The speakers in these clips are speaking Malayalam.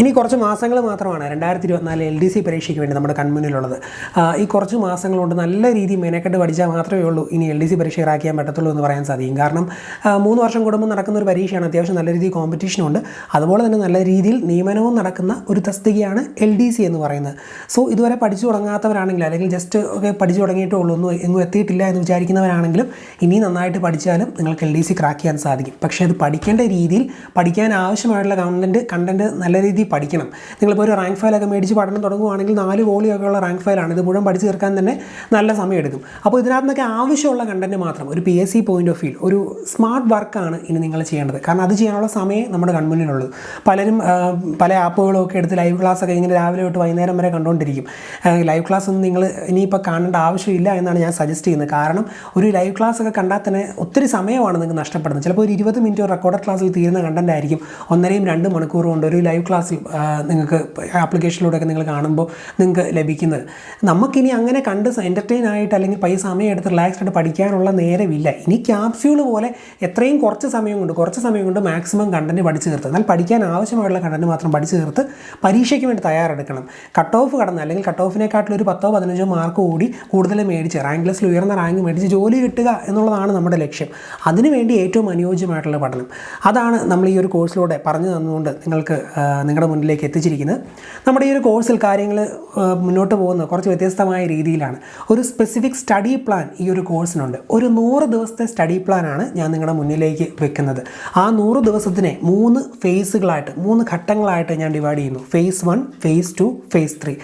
ഇനി കുറച്ച് മാസങ്ങൾ മാത്രമാണ് രണ്ടായിരത്തി ഇരുപത്തിനാല് എൽ ഡി സി പരീക്ഷയ്ക്ക് വേണ്ടി നമ്മുടെ കൺമുന്നിലുള്ളത്. ഈ കുറച്ച് മാസങ്ങൾ കൊണ്ട് നല്ല രീതിയിൽ മെനക്കെട്ട് പഠിച്ചാൽ മാത്രമേ ഉള്ളൂ ഇനി എൽ ഡി സി പരീക്ഷ ഇറാക്കിയാൻ പറ്റത്തുള്ളൂ എന്ന് പറയാൻ സാധിക്കും. കാരണം മൂന്ന് വർഷം കൂടുമ്പോൾ നടക്കുന്ന ഒരു പരീക്ഷയാണ് അത്യാവശ്യം നല്ല രീതിയിൽ കോമ്പറ്റീഷനുണ്ട് അതുപോലെ തന്നെ നല്ല രീതിയിൽ നിയമനവും നടക്കുന്ന ഒരു തസ്തികയാണ് എൽ ഡി സി എന്ന് പറയുന്നത്. സോ ഇതുവരെ പഠിച്ചു തുടങ്ങാത്തവരാണെങ്കിലും അല്ലെങ്കിൽ ജസ്റ്റ് ഒക്കെ പഠിച്ചു തുടങ്ങിയിട്ടേ ഉള്ളൂ ഒന്നും എങ്ങും എത്തിയിട്ടില്ല എന്ന് വിചാരിക്കുന്നവരാണെങ്കിലും ഇനി നന്നായിട്ട് പഠിച്ചാലും നിങ്ങൾക്ക് എൽ ഡി സി ക്രാക്ക് ചെയ്യാൻ സാധിക്കും. പക്ഷേ അത് പഠിക്കേണ്ട രീതിയിൽ പഠിക്കാൻ ആവശ്യമായിട്ടുള്ള കണ്ടന്റ് കണ്ടന്റ് നല്ല രീതിയിൽ പഠിക്കണം. നിങ്ങളിപ്പോൾ ഒരു റാങ്ക് ഫയലൊക്കെ മേടിച്ച് പഠനം തുടങ്ങുവാണെങ്കിൽ നാല് വോളിയൊക്കെ ഉള്ള റാങ്ക് ഫയലാണ് ഇത് മുഴുവൻ പഠിച്ചു തീർക്കാൻ തന്നെ നല്ല സമയമെടുക്കും. അപ്പോൾ ഇതിനകത്ത് നിന്നൊക്കെ ആവശ്യമുള്ള കണ്ടന്റ് മാത്രം ഒരു P S C point of view ഒരു സ്മാർട്ട് വർക്കാണ് ഇനി നിങ്ങൾ ചെയ്യേണ്ടത്. കാരണം അത് ചെയ്യാനുള്ള സമയം നമ്മുടെ കൺമുന്നിലുള്ളത് പലരും പല ആപ്പുകളും ഒക്കെ എടുത്ത് ലൈവ് ക്ലാസ് ഒക്കെ ഇങ്ങനെ രാവിലെ തൊട്ട് വൈകുന്നേരം വരെ കണ്ടുകൊണ്ടിരിക്കും ലൈവ് ക്ലാസ് ഒന്നും നിങ്ങൾ ഇനിയിപ്പോൾ കാണേണ്ട ആവശ്യമില്ല എന്നാണ് ഞാൻ സജസ്റ്റ് ചെയ്യുന്നത്. കാരണം ഒരു ലൈവ് ക്ലാസ് ഒക്കെ കണ്ടാൽ തന്നെ ഒത്തിരി സമയമാണ് നിങ്ങൾക്ക് നഷ്ടപ്പെടുന്നത്. ചിലപ്പോൾ ഒരു ഇരുപത് മിനിറ്റ് റെക്കോർഡ് ക്ലാസ്സിൽ തീരുന്ന കണ്ടന്റ് ആയിരിക്കും. ഒന്നരയും രണ്ട് മണിക്കൂർ കൊണ്ട് ഒരു ലൈവ് ക്ലാസ്സിൽ നിങ്ങൾക്ക് ആപ്ലിക്കേഷനിലൂടെയൊക്കെ നിങ്ങൾ കാണുമ്പോൾ നിങ്ങൾക്ക് ലഭിക്കുന്നത്. നമുക്കിനി അങ്ങനെ കണ്ട് എന്റർടൈൻ ആയിട്ട് അല്ലെങ്കിൽ പൈസ സമയം എടുത്ത് റിലാക്സ്ഡ് ആയിട്ട് പഠിക്കാനുള്ള നേരമില്ല. ഇനി ക്യാപ്സ്യൂൾ പോലെ എത്രയും കുറച്ച് സമയം കൊണ്ട് കുറച്ച് സമയം കൊണ്ട് മാക്സിമം കണ്ടന്റ് പഠിച്ചു തീർത്ത്. എന്നാൽ പഠിക്കാൻ ആവശ്യമായുള്ള കണ്ടന്റ് മാത്രം പഠിച്ചു തീർത്ത് പരീക്ഷയ്ക്ക് വേണ്ടി തയ്യാറെടുക്കണം. കട്ട് ഓഫ് കടന്ന് അല്ലെങ്കിൽ കട്ട് ഓഫിനെക്കാട്ടിൽ ഒരു പത്തോ പതിനഞ്ചോ മാർക്ക് കൂടി കൂടുതൽ മേടിച്ച് റാങ്ക് ലിസ്റ്റിൽ ഉയർന്ന റാങ്ക് മേടിച്ച് ജോലി കിട്ടുക എന്നുള്ളതാണ് നമ്മുടെ ലക്ഷ്യം. അതിനുവേണ്ടി ഏറ്റവും അനുയോജ്യമായിട്ടുള്ള പഠനം. അതാണ് നമ്മൾ ഈ ഒരു കോഴ്സിലൂടെ പറഞ്ഞു തന്നുകൊണ്ട് നിങ്ങൾക്ക് നിങ്ങളുടെ മുന്നിലേക്ക് എത്തിച്ചിരിക്കുന്നത്. നമ്മുടെ ഈ ഒരു കോഴ്സിൽ കാര്യങ്ങൾ മുന്നോട്ട് പോകുന്നത് കുറച്ച് വ്യത്യസ്തമായ രീതിയിലാണ്. ഒരു സ്പെസിഫിക് സ്റ്റഡി പ്ലാൻ ഈ ഒരു കോഴ്സിനുണ്ട് ഒരു നൂറ് ദിവസത്തെ സ്റ്റഡി പ്ലാനാണ് ഞാൻ നിങ്ങളുടെ മുന്നിലേക്ക് വെക്കുന്നത്. ആ നൂറ് ദിവസത്തിനെ മൂന്ന് ഫേസുകളായിട്ട് മൂന്ന് ഘട്ടങ്ങളായിട്ട് ഞാൻ ഡിവൈഡ് ചെയ്യുന്നു. Phase one phase two phase three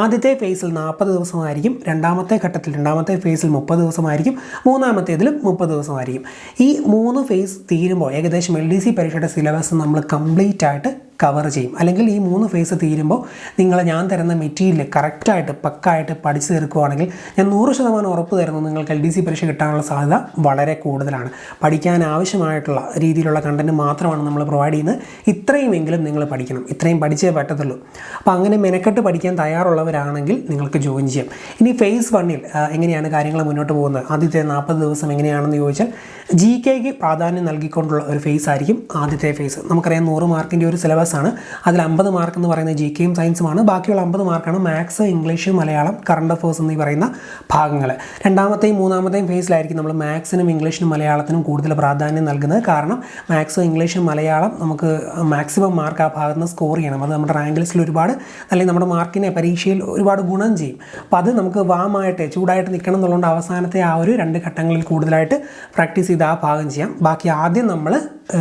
ആദ്യത്തെ ഫേസിൽ നാൽപ്പത് ദിവസമായിരിക്കും രണ്ടാമത്തെ ഘട്ടത്തിൽ രണ്ടാമത്തെ ഫേസിൽ മുപ്പത് ദിവസമായിരിക്കും മൂന്നാമത്തേതിലും മുപ്പത് ദിവസമായിരിക്കും. ഈ മൂന്ന് ഫേസ് തീരുമ്പോൾ ഏകദേശം എൽ ഡി സി പരീക്ഷയുടെ സിലബസ് നമ്മൾ കംപ്ലീറ്റ് ആയിട്ട് കവർ ചെയ്യും. അല്ലെങ്കിൽ ഈ മൂന്ന് ഫേസ് തീരുമ്പോൾ നിങ്ങൾ ഞാൻ തരുന്ന മെറ്റീരിയൽ കറക്റ്റായിട്ട് പക്കായിട്ട് പഠിച്ചു തീർക്കുകയാണെങ്കിൽ ഞാൻ നൂറ് ശതമാനം ഉറപ്പ് തരുന്നു നിങ്ങൾക്ക് എൽ ഡി സി പരീക്ഷ കിട്ടാനുള്ള സാധ്യത വളരെ കൂടുതലാണ്. പഠിക്കാൻ ആവശ്യമായിട്ടുള്ള രീതിയിലുള്ള കണ്ടന്റ് മാത്രമാണ് നമ്മൾ പ്രൊവൈഡ് ചെയ്യുന്നത്. ഇത്രയുമെങ്കിലും നിങ്ങൾ പഠിക്കണം. ഇത്രയും പഠിച്ചേ പറ്റത്തുള്ളൂ. അപ്പോൾ അങ്ങനെ മെനക്കെട്ട് പഠിക്കാൻ തയ്യാറുള്ളവരാണെങ്കിൽ നിങ്ങൾക്ക് ജോയിൻ ചെയ്യാം. ഇനി ഫേസ് വണ്ണിൽ എങ്ങനെയാണ് കാര്യങ്ങൾ മുന്നോട്ട് പോകുന്നത്? ആദ്യത്തെ നാൽപ്പത് ദിവസം എങ്ങനെയാണെന്ന് ചോദിച്ചാൽ ജി കെക്ക് പ്രാധാന്യം നൽകിക്കൊണ്ടുള്ള ഒരു ഫേസ് ആയിരിക്കും ആദ്യത്തെ ഫേസ് നമുക്കറിയാം നൂറ് മാർക്കിന്റെ ഒരു സിലബസ് ആണ്. അതിൽ അമ്പത് മാർക്ക് എന്ന് പറയുന്നത് ജി കെയും സയൻസുമാണ് ബാക്കിയുള്ള അമ്പത് മാർക്കാണ് maths English Malayalam current affairs എന്നീ പറയുന്ന ഭാഗങ്ങൾ. രണ്ടാമത്തെയും മൂന്നാമത്തെയും ഫേസിലായിരിക്കും നമ്മൾ മാത്സിനും ഇംഗ്ലീഷിനും മലയാളത്തിനും കൂടുതൽ പ്രാധാന്യം നൽകുന്നത്. കാരണം മാത്സ് ഇംഗ്ലീഷും മലയാളം നമുക്ക് മാക്സിമം മാർക്ക് ആ ഭാഗത്ത് നിന്ന് സ്കോർ ചെയ്യണം. അത് നമ്മുടെ റാങ്ക് ലിസ്റ്റിൽ ഒരുപാട് അല്ലെങ്കിൽ നമ്മുടെ മാർക്കിനെ പരീക്ഷയിൽ ഒരുപാട് ഗുണം ചെയ്യും. അപ്പോൾ അത് നമുക്ക് വാമായിട്ട് ചൂടായിട്ട് നിൽക്കണം എന്നുള്ളതുകൊണ്ട് അവസാനത്തെ ആ ഒരു രണ്ട് ഘട്ടങ്ങളിൽ കൂടുതലായിട്ട് പ്രാക്ടീസ് ചെയ്ത് ആ ഭാഗം ചെയ്യാം. ബാക്കി ആദ്യം നമ്മൾ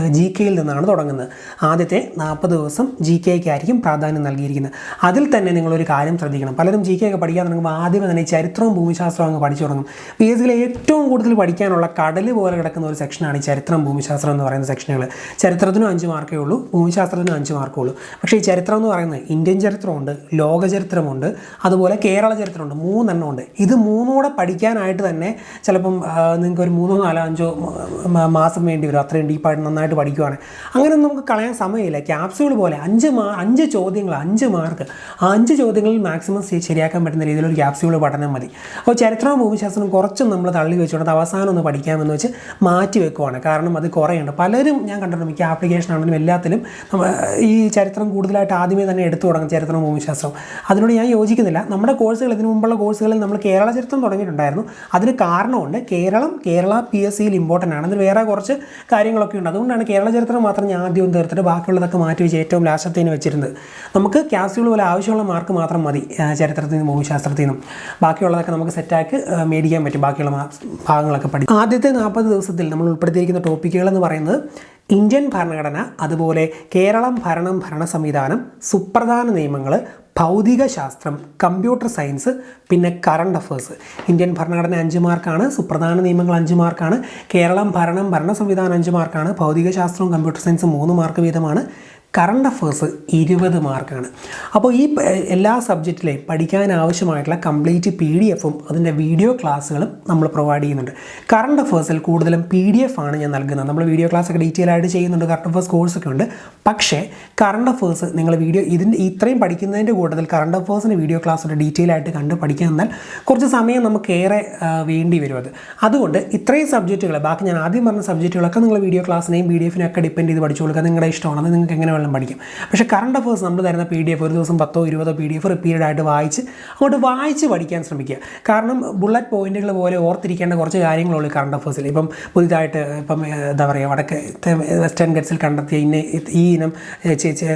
ജി കെയിൽ നിന്നാണ് തുടങ്ങുന്നത്. ആദ്യത്തെ നാൽപ്പത് ദിവസം ജി കെക്ക് ആയിരിക്കും പ്രാധാന്യം നൽകിയിരിക്കുന്നത്. അതിൽ തന്നെ നിങ്ങളൊരു കാര്യം ശ്രദ്ധിക്കണം. പലരും ജി കെ ഒക്കെ പഠിക്കാൻ തുടങ്ങുമ്പോൾ ആദ്യമേ തന്നെ ചരിത്രവും ഭൂമിശാസ്ത്രവും അങ്ങ് പഠിച്ചു തുടങ്ങും. പി എസ് സിയിലെ ഏറ്റവും കൂടുതൽ പഠിക്കാനുള്ള കടൽ പോലെ കിടക്കുന്ന ഒരു സെക്ഷനാണ് ഈ ചരിത്രം ഭൂമിശാസ്ത്രം എന്ന് പറയുന്ന സെക്ഷനുകൾ. ചരിത്രത്തിനും അഞ്ച് മാർക്കേ ഉള്ളൂ ഭൂമിശാസ്ത്രത്തിനും അഞ്ച് മാർക്കേ ഉള്ളൂ. പക്ഷേ ഈ ചരിത്രം എന്ന് പറയുന്നത് ഇന്ത്യൻ ചരിത്രമുണ്ട് ലോക ചരിത്രമുണ്ട് അതുപോലെ കേരള ചരിത്രമുണ്ട് മൂന്നെണ്ണം ഉണ്ട്. ഇത് മൂന്നുകൂടെ പഠിക്കാനായിട്ട് തന്നെ ചിലപ്പം നിങ്ങൾക്ക് ഒരു മൂന്നോ നാലോ അഞ്ചോ മാസം വേണ്ടി വരും. അത്രയും ഡീപ്പായിട്ട് നന്നായിട്ട് പഠിക്കുവാണ്. അങ്ങനെ നമുക്ക് കളയാൻ സമയമില്ല. ക്യാപ്സ്യൂൾ പോലെ അഞ്ച് മാ അഞ്ച് ചോദ്യങ്ങൾ അഞ്ച് മാർക്ക് ആ അഞ്ച് ചോദ്യങ്ങളിൽ മാക്സിമം ശരിയാക്കാൻ പറ്റുന്ന രീതിയിൽ ഒരു ക്യാപ്സ്യൂൾ പഠനം മതി. അപ്പോൾ ചരിത്രവും ഭൂമിശാസ്ത്രവും കുറച്ചും നമ്മൾ തള്ളി വെച്ചുകൊണ്ട് അവസാനം ഒന്ന് പഠിക്കാമെന്ന് വെച്ച് മാറ്റി വെക്കുവാണ്. കാരണം അത് കുറേയുണ്ട് പലരും ഞാൻ കണ്ടിട്ടുണ്ട് മിക്ക ആപ്ലിക്കേഷൻ ആണെങ്കിലും എല്ലാത്തിലും ഈ ചരിത്രം കൂടുതലായിട്ട് ആദ്യമേ തന്നെ എടുത്തു തുടങ്ങും ചരിത്രവും ഭൂമിശാസ്ത്രവും അതിനോട് ഞാൻ യോജിക്കുന്നില്ല. നമ്മുടെ കോഴ്സുകൾ ഇതിനു മുമ്പുള്ള കോഴ്സുകളിൽ നമ്മൾ കേരള ചരിത്രം തുടങ്ങിയിട്ടുണ്ടായിരുന്നു. അതിന് കാരണമുണ്ട് കേരളം കേരള പി എസ് സിയിൽ ഇമ്പോർട്ടന്റ് ആണ്. അതിന് വേറെ കുറച്ച് കാര്യങ്ങളൊക്കെ ഉണ്ട്. അതുകൊണ്ടാണ് കേരള ചരിത്രം മാത്രം ഞാൻ ആദ്യം തീർത്തിട്ട് ബാക്കിയുള്ളതൊക്കെ മാറ്റി വെച്ച് ഏറ്റവും ലാസ്റ്റത്തേന് വെച്ചിരുന്നത്. നമുക്ക് ക്യാപ്സ്യൂൾ പോലെ ആവശ്യമുള്ള മാർക്ക് മാത്രം മതി ചരിത്രത്തിൽ നിന്നും ഭൂമിശാസ്ത്രത്തിൽ നിന്നും. ബാക്കിയുള്ളതൊക്കെ നമുക്ക് സെറ്റാക്കി മേടിക്കാൻ പറ്റും. ബാക്കിയുള്ള ഭാഗങ്ങളൊക്കെ പഠിക്കും ആദ്യത്തെ നാൽപ്പത് ദിവസത്തിൽ നമ്മൾ ഉൾപ്പെടുത്തിയിരിക്കുന്ന ടോപ്പിക്കുകൾ എന്ന് പറയുന്നത് ഇന്ത്യൻ ഭരണഘടന അതുപോലെ കേരളം ഭരണം ഭരണ സംവിധാനം സുപ്രധാന നിയമങ്ങൾ ഭൗതിക ശാസ്ത്രം കമ്പ്യൂട്ടർ സയൻസ് പിന്നെ കറണ്ട് അഫേഴ്സ് ഇന്ത്യൻ ഭരണഘടന അഞ്ച് മാർക്കാണ് സുപ്രധാന നിയമങ്ങൾ അഞ്ച് മാർക്കാണ് കേരളം ഭരണം ഭരണ സംവിധാനം അഞ്ച് മാർക്കാണ് ഭൗതിക ശാസ്ത്രവും കമ്പ്യൂട്ടർ സയൻസും മൂന്ന് മാർക്ക് വീതമാണ്. കറണ്ട് അഫേഴ്സ് ഇരുപത് മാർക്കാണ്. അപ്പോൾ ഈ എല്ലാ സബ്ജക്റ്റിലെയും പഠിക്കാൻ ആവശ്യമായിട്ടുള്ള കംപ്ലീറ്റ് പി ഡി എഫും അതിന്റെ വീഡിയോ ക്ലാസ്സുകളും നമ്മൾ പ്രൊവൈഡ് ചെയ്യുന്നുണ്ട്. കറണ്ട് അഫേഴ്സിൽ കൂടുതലും പി ഡി എഫ് ആണ് ഞാൻ നൽകുന്നത്. നമ്മൾ വീഡിയോ ക്ലാസ് ഒക്കെ ഡീറ്റെയിൽ ആയിട്ട് ചെയ്യുന്നുണ്ട് കറണ്ട് അഫേഴ്സ് കോഴ്സൊക്കെ ഉണ്ട്. പക്ഷേ കറണ്ട് അഫേഴ്സ് നിങ്ങൾ വീഡിയോ ഇതിന്റെ ഇത്രയും പഠിക്കുന്നതിന്റെ കൂട്ടത്തിൽ കറണ്ട് അഫേഴ്സിന്റെ വീഡിയോ ക്ലാസ്സൊക്കെ ഡീറ്റെയിൽ ആയിട്ട് കണ്ട് പഠിക്കാൻ എന്നാൽ കുറച്ച് സമയം നമുക്ക് ഏറെ വേണ്ടി വരും അത്. അതുകൊണ്ട് ഇത്രയും സബ്ജക്റ്റുകൾ ബാക്കി ഞാൻ ആദ്യം പറഞ്ഞ സബ്ജക്റ്റുകളൊക്കെ നിങ്ങൾ വീഡിയോ ക്ലാസ്സിനെയും പി ഡി എഫിനെയൊക്കെ ഡിപ്പെൻഡ് ചെയ്ത് പഠിച്ചു കൊടുക്കുക. നിങ്ങളുടെ ഇഷ്ടമാണ് നിങ്ങൾക്ക് എങ്ങനെ വേണമെങ്കിലും പഠിക്കും. പക്ഷേ കറണ്ട് അഫേഴ്സ് നമ്മൾ തരുന്ന പി ഡി എഫ് ഒരു ദിവസം പത്തോ ഇരുപതോ പി ഡി എഫ് റിപ്പീറ്റഡ് ആയിട്ട് വായിച്ച് അങ്ങോട്ട് വായിച്ച് പഠിക്കാൻ ശ്രമിക്കുക. കാരണം ബുള്ളറ്റ് പോയിന്റുകൾ പോലെ ഓർത്തിരിക്കേണ്ട കുറച്ച് കാര്യങ്ങളുള്ളൂ കറണ്ട് അഫേഴ്സിൽ ഇപ്പം പുതിയതായിട്ട് ഇപ്പം എന്താ പറയുക വടക്ക് വെസ്റ്റേൺ ഗെറ്റ്സിൽ കണ്ടെത്തിയ ഇന്ന ഈ ഇനം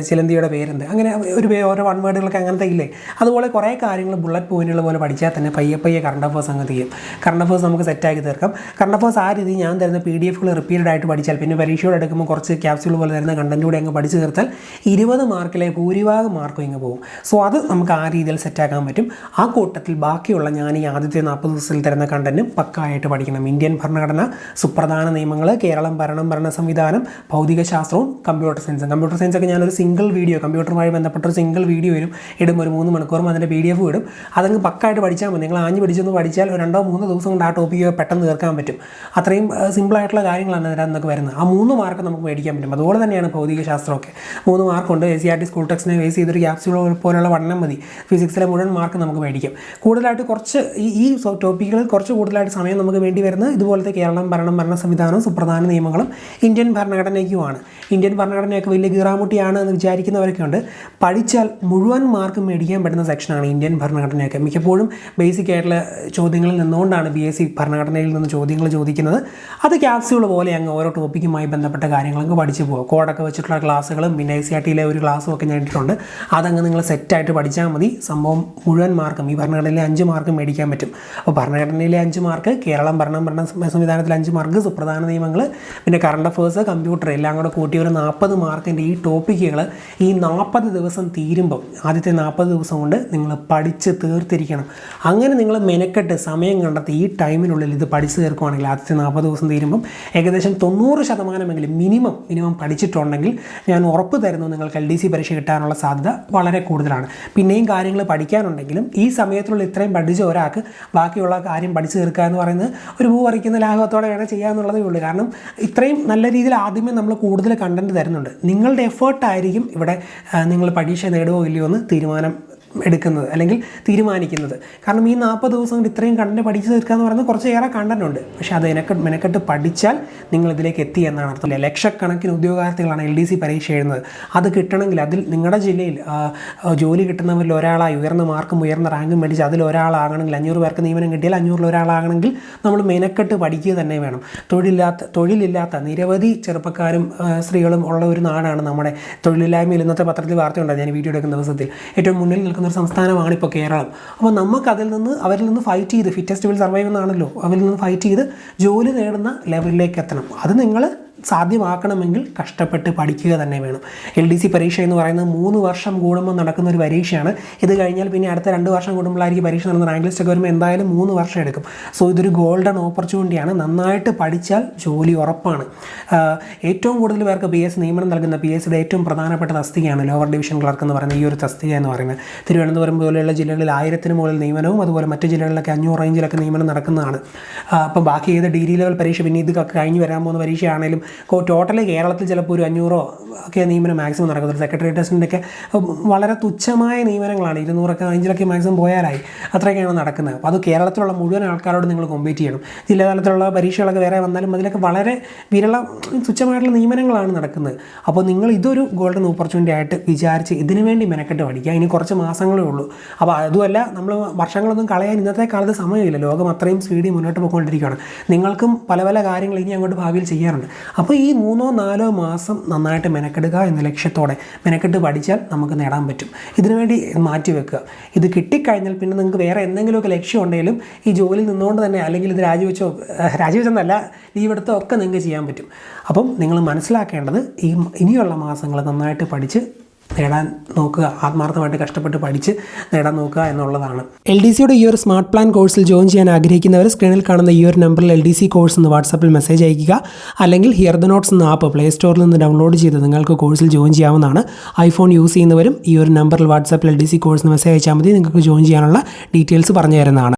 ചിലന്തിയുടെ പേരെന്ത്? അങ്ങനെ ഒരു ഓരോ വൺ വേർഡുകളൊക്കെ അങ്ങനത്തെ ഇല്ലേ? അതുപോലെ കുറേ കാര്യങ്ങൾ ബുള്ളറ്റ് പോയിന്റുകൾ പോലെ പഠിച്ചാൽ തന്നെ പയ്യെ പയ്യെ കറണ്ട് അഫേഴ്സ് അങ്ങ് തീരും. കറണ്ട് അഫേഴ്സ് നമുക്ക് സെറ്റാക്കി തീർക്കാം. കറണ്ട് അഫേഴ്സ് ആ രീതി ഞാൻ തരുന്ന പി ഡി എഫുകൾ റിപ്പീറ്റഡ് ആയിട്ട് പഠിച്ചാൽ പിന്നെ പരീക്ഷയോടെ എടുക്കുമ്പോൾ കുറച്ച് ക്യാപ്സ്യൂൾ പോലെ തരുന്ന കണ്ടന്റ് കൂടി അങ്ങ് പഠിച്ചു തീർത്താൽ ഇരുപത് മാർക്കിലെ ഭൂരിഭാഗം മാർക്കും ഇങ്ങ് പോകും. സോ അത് നമുക്ക് ആ രീതിയിൽ സെറ്റാക്കാൻ പറ്റും. ആ കൂട്ടത്തിൽ ബാക്കിയുള്ള ഞാൻ ഈ ആദ്യത്തെ നാൽപ്പത് ദിവസത്തിൽ തരുന്ന കണ്ടന്റ് പക്കായിട്ട് പഠിക്കണം. ഇന്ത്യൻ ഭരണഘടന സുപ്രധാന നിയമങ്ങൾ കേരളം ഭരണം ഭരണ സംവിധാനം ഭൗതിക ശാസ്ത്രവും കമ്പ്യൂട്ടർ സയൻസും കമ്പ്യൂട്ടർ സയൻസൊക്കെ ഞാനൊരു സിംഗിൾ വീഡിയോ കമ്പ്യൂട്ടറുമായി ബന്ധപ്പെട്ട ഒരു സിംഗിൾ വീഡിയോ വരും. ഇടും ഒരു മൂന്ന് മണിക്കൂറും അതിന്റെ പി ഡി എഫ് ഇടും. അതങ്ങ് പക്കായിട്ട് പഠിച്ചാൽ മതി. നിങ്ങൾ ആഞ്ഞ് പിടിച്ചൊന്ന് പഠിച്ചാൽ രണ്ടോ മൂന്നോ ദിവസം കൊണ്ട് ആ ടോപ്പിക്ക് പെട്ടെന്ന് തീർക്കാൻ പറ്റും. അത്രയും സിമ്പിളായിട്ടുള്ള കാര്യങ്ങളാണ് അതിനകത്ത് നിന്നൊക്കെ വരുന്നത്. ആ മൂന്ന് മാർക്ക് നമുക്ക് മേടിക്കാൻ പറ്റും. അതുപോലെ തന്നെയാണ് ഭൗതിക ശാസ്ത്രമൊക്കെ. മൂന്ന് മാർക്കുണ്ട്. S C R T school ടെക്സ്റ്റിനെ base ചെയ്തൊരു ക്യാപ്സ്യൂൾ പോലുള്ള വണ്ണം മതി. ഫിസിക്സിലെ മുഴുവൻ മാർക്ക് നമുക്ക് മേടിക്കും. കൂടുതലായിട്ട് കുറച്ച് ഈ ഈ ടോപ്പിക്കുകളിൽ കുറച്ച് കൂടുതലായിട്ട് സമയം നമുക്ക് വേണ്ടി വരുന്നത് ഇതുപോലത്തെ കേരളം ഭരണം ഭരണ സംവിധാനവും സുപ്രധാന നിയമങ്ങളും ഇന്ത്യൻ ഭരണഘടനയ്ക്കുമാണ്. ഇന്ത്യൻ ഭരണഘടനയൊക്കെ വലിയ ഗീറാമുട്ടിയാണ് എന്ന് വിചാരിക്കുന്നവരൊക്കെ ഉണ്ട്. പഠിച്ചാൽ മുഴുവൻ മാർക്ക് മേടിക്കാൻ പറ്റുന്ന സെക്ഷനാണ് ഇന്ത്യൻ ഭരണഘടനയൊക്കെ. മിക്കപ്പോഴും ബേസിക് ആയിട്ടുള്ള ചോദ്യങ്ങളിൽ നിന്നുകൊണ്ടാണ് ബി എസ് സി ഭരണഘടനയിൽ നിന്ന് ചോദ്യങ്ങൾ ചോദിക്കുന്നത്. അത് ക്യാപ്സ്യൂൾ പോലെ അങ്ങ് ഓരോ ടോപ്പിക്കുമായി ബന്ധപ്പെട്ട കാര്യങ്ങളൊക്കെ പഠിച്ചു പോകും കോഡൊക്കെ വെച്ചിട്ടുള്ള ക്ലാസ്സുകളും പിന്നെ ഐ സി ആർ ടിയിലെ ഒരു ക്ലാസ്സും ഒക്കെ ഞാൻ ഇട്ടിട്ടുണ്ട്. അതങ്ങ് നിങ്ങൾ സെറ്റായിട്ട് പഠിച്ചാൽ മതി. സംഭവം മുഴുവൻ മാർക്കും ഈ ഭരണഘടനയിലെ അഞ്ച് മാർക്കും മേടിക്കാൻ പറ്റും. അപ്പോൾ ഭരണഘടനയിലെ അഞ്ച് മാർക്ക് കേരളം ഭരണം ഭരണ സംവിധാനത്തിലെ അഞ്ച് മാർക്ക് സുപ്രധാന നിയമങ്ങൾ പിന്നെ കറണ്ട് അഫേഴ്സ് കമ്പ്യൂട്ടർ എല്ലാം കൂടെ കൂട്ടി ഒരു നാൽപ്പത് മാർക്കിന്റെ ഈ ടോപ്പിക്കുകൾ ഈ നാൽപ്പത് ദിവസം തീരുമ്പം ആദ്യത്തെ നാൽപ്പത് ദിവസം കൊണ്ട് നിങ്ങൾ പഠിച്ച് തീർത്തിരിക്കണം. അങ്ങനെ നിങ്ങൾ മെനക്കെട്ട് സമയം കണ്ടെത്തി ഈ ടൈമിനുള്ളിൽ ഇത് പഠിച്ചു തീർക്കുവാണെങ്കിൽ ആദ്യത്തെ നാൽപ്പത് ദിവസം തീരുമ്പം ഏകദേശം തൊണ്ണൂറ് ശതമാനമെങ്കിലും മിനിമം മിനിമം പഠിച്ചിട്ടുണ്ടെങ്കിൽ ഞാൻ ഉറപ്പ് തരുന്നു നിങ്ങൾക്ക് എൽ ഡി സി പരീക്ഷ കിട്ടാനുള്ള സാധ്യത വളരെ കൂടുതലാണ്. പിന്നെയും കാര്യങ്ങൾ പഠിക്കാനുണ്ടെങ്കിലും ഈ സമയത്തുള്ള ഇത്രയും പഠിച്ച ഒരാൾക്ക് ബാക്കിയുള്ള കാര്യം പഠിച്ചു തീർക്കുക എന്ന് പറയുന്നത് ഒരു പൂ പറിക്കുന്ന ലാഘവത്തോടെ വേണം ചെയ്യാമെന്നുള്ളതേ ഉള്ളൂ. കാരണം ഇത്രയും നല്ല രീതിയിൽ ആദ്യമേ നമ്മൾ കൂടുതൽ കണ്ടന്റ് തരുന്നുണ്ട്. നിങ്ങളുടെ എഫേർട്ടായിരിക്കും ഇവിടെ നിങ്ങൾ പരീക്ഷ നേടുകയോ ഇല്ലയോ എന്ന് തീരുമാനം എടുക്കുന്നത് അല്ലെങ്കിൽ തീരുമാനിക്കുന്നത്. കാരണം ഈ നാൽപ്പത് ദിവസം കൊണ്ട് ഇത്രയും കണ്ടന്റ് പഠിച്ചു തീർക്കുക എന്ന് പറയുന്നത് കുറച്ചേറെ കണ്ടന്റ് ഉണ്ട്. പക്ഷേ അത് എനക്ക് മെനക്കെട്ട് പഠിച്ചാൽ നിങ്ങൾ ഇതിലേക്ക് എത്തി എന്നാണ് അർത്ഥം. ലക്ഷക്കണക്കിന് ഉദ്യോഗാർത്ഥികളാണ് എൽ ഡി സി പരീക്ഷ എഴുതുന്നത്. അത് കിട്ടണമെങ്കിൽ അതിൽ നിങ്ങളുടെ ജില്ലയിൽ ജോലി കിട്ടുന്നവരിൽ ഒരാളായി ഉയർന്ന മാർക്കും ഉയർന്ന റാങ്കും മേടിച്ച് അതിൽ ഒരാളാകണമെങ്കിൽ അഞ്ഞൂറ് പേർക്ക് നിയമനം കിട്ടിയാൽ അഞ്ഞൂറിൽ ഒരാളാകണമെങ്കിൽ നമ്മൾ മെനക്കെട്ട് പഠിക്കുക തന്നെ വേണം. തൊഴിലില്ലാത്ത തൊഴിലില്ലാത്ത നിരവധി ചെറുപ്പക്കാരും സ്ത്രീകളും ഉള്ള ഒരു നാടാണ് നമ്മുടെ തൊഴിലില്ലായ്മയിൽ. ഇന്നത്തെ പത്രത്തിൽ വാർത്തയുണ്ടായി ഞാൻ വീഡിയോ എടുക്കുന്ന ദിവസത്തിൽ. ഏറ്റവും മുന്നിൽ നിൽക്കുന്ന ഒരു സംസ്ഥാനമാണ് ഇപ്പോൾ കേരളം. അപ്പോൾ നമുക്ക് അതിൽ നിന്ന് അവരിൽ നിന്ന് ഫൈറ്റ് ചെയ്ത് ഫിറ്റസ്റ്റ് വിൽ സർവൈവ് എന്നാണല്ലോ അവരിൽ നിന്ന് ഫൈറ്റ് ചെയ്ത് ജോലി നേടുന്ന ലെവലിലേക്ക് എത്തണം. അത് നിങ്ങൾ സാധ്യമാക്കണമെങ്കിൽ കഷ്ടപ്പെട്ട് പഠിക്കുക തന്നെ വേണം. എൽ ഡി സി പരീക്ഷ എന്ന് പറയുന്നത് മൂന്ന് വർഷം കൂടുമ്പോൾ നടക്കുന്ന ഒരു പരീക്ഷയാണ്. ഇത് കഴിഞ്ഞാൽ പിന്നെ അടുത്ത രണ്ട് വർഷം കൂടുമ്പോഴായിരിക്കും പരീക്ഷ നടന്ന റാങ്ക് ലിസ്റ്റ് ഒക്കെ വരുമ്പോൾ എന്തായാലും മൂന്ന് വർഷം എടുക്കും. സോ ഇതൊരു ഗോൾഡൻ ഓപ്പർച്യൂണിറ്റിയാണ് നന്നായിട്ട് പഠിച്ചാൽ ജോലി ഉറപ്പാണ്. ഏറ്റവും കൂടുതൽ പേർക്ക് പി എസ് നിയമനം നൽകുന്ന പി എസ് സിയുടെ ഏറ്റവും പ്രധാനപ്പെട്ട തസ്തികയാണ്. ലോവർ ഡിവിഷൻ ക്ലർക്ക് എന്ന് പറയുന്ന ഈ ഒരു തസ്തിക എന്ന് പറയുന്നത്. തിരുവനന്തപുരം പോലെയുള്ള ജില്ലകളിൽ ആയിരത്തിന് മുകളിൽ നിയമനവും അതുപോലെ മറ്റ് ജില്ലകളിലൊക്കെ അഞ്ഞൂറ് റേഞ്ചിലൊക്കെ നിയമനം നടക്കുന്നതാണ്. അപ്പം ബാക്കി ഏത് ഡിഗ്രി ലെവൽ പരീക്ഷ പിന്നെ ഇത് കഴിഞ്ഞ് വരാൻ പോകുന്ന പരീക്ഷയാണെങ്കിലും ടോട്ടലി കേരളത്തിൽ ചിലപ്പോൾ ഒരു അഞ്ഞൂറോ ഒക്കെ നിയമനം മാക്സിമം നടക്കുന്നത് സെക്രട്ടറി ടെസ്റ്റിന്റെയൊക്കെ വളരെ തുച്ഛമായ നിയമനങ്ങളാണ്. ഇരുന്നൂറൊക്കെ റേഞ്ചിലൊക്കെ മാക്സിമം പോയാലായി അത്രയൊക്കെയാണ് നടക്കുന്നത്. അപ്പോൾ അത് കേരളത്തിലുള്ള മുഴുവൻ ആൾക്കാരോട് നിങ്ങൾ കോമ്പീറ്റ് ചെയ്യണം. ജില്ലാതലത്തിലുള്ള പരീക്ഷകളൊക്കെ വേറെ വന്നാലും അതിലൊക്കെ വളരെ വിരള തുച്ഛമായിട്ടുള്ള നിയമനങ്ങളാണ് നടക്കുന്നത്. അപ്പോൾ നിങ്ങൾ ഇതൊരു ഗോൾഡൻ ഓപ്പർച്യൂണിറ്റി ആയിട്ട് വിചാരിച്ച് ഇതിനു വേണ്ടി മെനക്കെട്ട് പഠിക്കുക. ഇനി കുറച്ച് മാസങ്ങളേ ഉള്ളൂ. അപ്പോൾ അതുമല്ല നമ്മൾ വർഷങ്ങളൊന്നും കളയാൻ ഇന്നത്തെ കാലത്ത് സമയമില്ല. ലോകം അത്രയും സ്പീഡിൽ മുന്നോട്ട് പോയിക്കൊണ്ടിരിക്കുകയാണ്. നിങ്ങൾക്കും പല പല കാര്യങ്ങൾ ഇനി അങ്ങോട്ട് ഭാവിയിൽ ചെയ്യാറുണ്ട്. അപ്പോൾ ഈ മൂന്നോ നാലോ മാസം നന്നായിട്ട് മെനക്കെടുക എന്ന ലക്ഷ്യത്തോടെ മെനക്കെട്ട് പഠിച്ചാൽ നമുക്ക് നേടാൻ പറ്റും. ഇതിനുവേണ്ടി മാറ്റി വെക്കുക. ഇത് കിട്ടിക്കഴിഞ്ഞാൽ പിന്നെ നിങ്ങൾക്ക് വേറെ എന്തെങ്കിലുമൊക്കെ ലക്ഷ്യം ഉണ്ടെങ്കിലും ഈ ജോലി നിന്നുകൊണ്ട് തന്നെ അല്ലെങ്കിൽ ഇത് രാജിവെച്ചോ രാജിവെച്ചെന്നല്ല ലീവ് എടുത്തോ ഒക്കെ നിങ്ങൾക്ക് ചെയ്യാൻ പറ്റും. അപ്പം നിങ്ങൾ മനസ്സിലാക്കേണ്ടത് ഈ ഇനിയുള്ള മാസങ്ങൾ നന്നായിട്ട് പഠിച്ച് നേടാൻ നോക്കുക ആത്മാർത്ഥമായിട്ട് കഷ്ടപ്പെട്ട് പഠിച്ച് നേടാൻ നോക്കുക എന്നുള്ളതാണ്. എൽ ഡി സിയുടെ ഈ ഒരു സ്മാർട്ട് പ്ലാൻ കോഴ്സിൽ ജോയിൻ ചെയ്യാൻ ആഗ്രഹിക്കുന്നവർ സ്ക്രീനിൽ കാണുന്ന ഈ ഒരു നമ്പറിൽ എൽ ഡി സി കോഴ്സ് എന്ന് വാട്സാപ്പിൽ മെസ്സേജ് അയക്കുക അല്ലെങ്കിൽ ഹിയർ ദ നോട്ട്സ് എന്ന ആപ്പ് പ്ലേ സ്റ്റോറിൽ നിന്ന് ഡൗൺലോഡ് ചെയ്ത് നിങ്ങൾക്ക് കോഴ്സിൽ ജോയിൻ ചെയ്യാവുന്നതാണ്. ഐഫോൺ യൂസ് ചെയ്യുന്നവരും ഈ ഒരു നമ്പറിൽ വാട്സാപ്പിൽ L D C course message അയച്ചാൽ മതി. നിങ്ങൾക്ക് ജോയിൻ ചെയ്യാനുള്ള ഡീറ്റെയിൽസ് പറഞ്ഞു തരുന്നതാണ്.